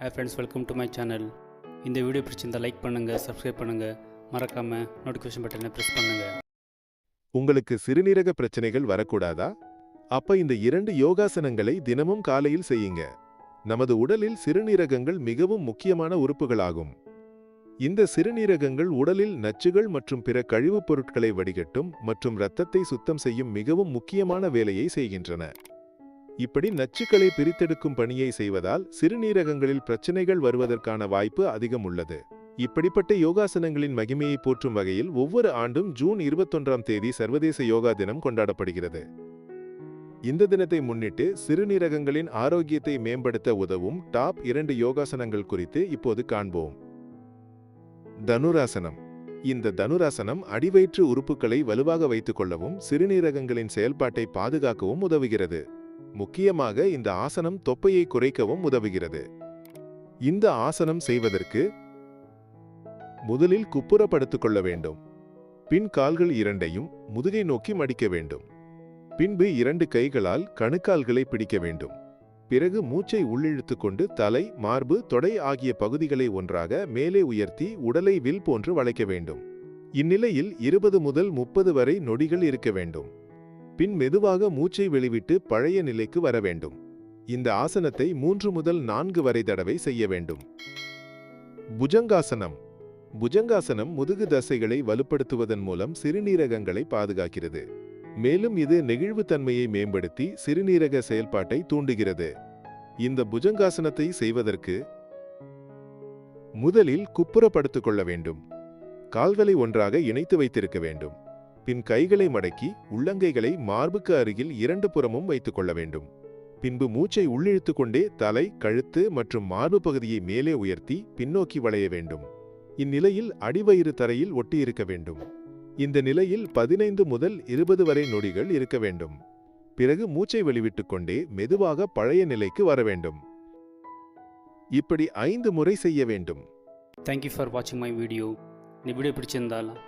Hey friends welcome to my channel இந்த video பிடிச்சிருந்தால் like பண்ணுங்கள் சப்ஸ்கிரைப் பண்ணுங்கள் மறக்காமல் நோட்டிஃபிகேஷன் பட்டனை ப்ரெஸ் பண்ணுங்கள் உங்களுக்கு சிறுநீரக பிரச்சனைகள் வரக்கூடாதா? அப்ப இந்த இரண்டு யோகாசனங்களை தினமும் காலையில் செய்யுங்க. நமது உடலில் சிறுநீரகங்கள் மிகவும் முக்கியமான உறுப்புகளாகும். இந்த சிறுநீரகங்கள் உடலில் நச்சுகள் மற்றும் பிற கழிவுப் பொருட்களை வடிகட்டும் மற்றும் இரத்தத்தை சுத்தம் செய்யும் மிகவும் முக்கியமான வேலையை செய்கின்றன. இப்படி நச்சுக்களை பிரித்தெடுக்கும் பணியை செய்வதால் சிறுநீரகங்களில் பிரச்சனைகள் வருவதற்கான வாய்ப்பு அதிகம் உள்ளது. இப்படிப்பட்ட யோகாசனங்களின் மகிமையை போற்றும் வகையில் ஒவ்வொரு ஆண்டும் ஜூன் இருபத்தொன்றாம் தேதி சர்வதேச யோகா தினம் கொண்டாடப்படுகிறது. இந்த தினத்தை முன்னிட்டு சிறுநீரகங்களின் ஆரோக்கியத்தை மேம்படுத்த உதவும் டாப் இரண்டு யோகாசனங்கள் குறித்து இப்போது காண்போம். தனுராசனம். இந்த தனுராசனம் அடிவயிற்று உறுப்புகளை வலுவாக வைத்துக் கொள்ளவும் சிறுநீரகங்களின் செயல்பாட்டை பாதுகாக்கவும் உதவுகிறது. முக்கியமாக இந்த ஆசனம் தொப்பையை குறைக்கவும் உதவுகிறது. இந்த ஆசனம் செய்வதற்கு முதலில் குப்புறப்படுத்திக் கொள்ள வேண்டும். பின் கால்கள் இரண்டையும் முதுகை நோக்கி மடிக்க வேண்டும். பின்பு இரண்டு கைகளால் கணுக்கால்களை பிடிக்க வேண்டும். பிறகு மூச்சை உள்ளிழுத்து கொண்டு தலை மார்பு தொடை ஆகிய பகுதிகளை ஒன்றாக மேலே உயர்த்தி உடலை வில் போன்று வளைக்க வேண்டும். இந்நிலையில் இருபது முதல் முப்பது வரை நொடிகள் இருக்க வேண்டும். பின் மெதுவாக மூச்சை வெளிவிட்டு பழைய நிலைக்கு வர வேண்டும். இந்த ஆசனத்தை மூன்று முதல் நான்கு வரை தடவை செய்ய வேண்டும். புஜங்காசனம். புஜங்காசனம் முதுகு தசைகளை வலுப்படுத்துவதன் மூலம் சிறுநீரகங்களை பாதுகாக்கிறது. மேலும் இது நெகிழ்வுத்தன்மையை மேம்படுத்தி சிறுநீரக செயல்பாட்டை தூண்டுகிறது. இந்த புஜங்காசனத்தை செய்வதற்கு முதலில் குப்புறப்படுத்திக் கொள்ள வேண்டும். கால்களை ஒன்றாக இணைத்து வைத்திருக்க வேண்டும். பின் கைகளை மடக்கி உள்ளங்கைகளை மார்புக்கு அருகில் இரண்டு புறமும் வைத்துக் கொள்ள வேண்டும். பின்பு மூச்சை உள்ளிழுத்து கொண்டே தலை கழுத்து மற்றும் மார்பு பகுதியை மேலே உயர்த்தி பின்னோக்கி வளைய வேண்டும். இந்நிலையில் அடிவயிறு தரையில் ஒட்டியிருக்க வேண்டும். இந்த நிலையில் பதினைந்து முதல் இருபது வரை நொடிகள் இருக்க வேண்டும். பிறகு மூச்சை வெளிவிட்டு கொண்டே மெதுவாக பழைய நிலைக்கு வர வேண்டும். இப்படி ஐந்து முறை செய்ய வேண்டும். தேங்க்யூ ஃபார் வாட்சிங் மை வீடியோ நீ வீடியோ பிடிச்சிருந்தாலும்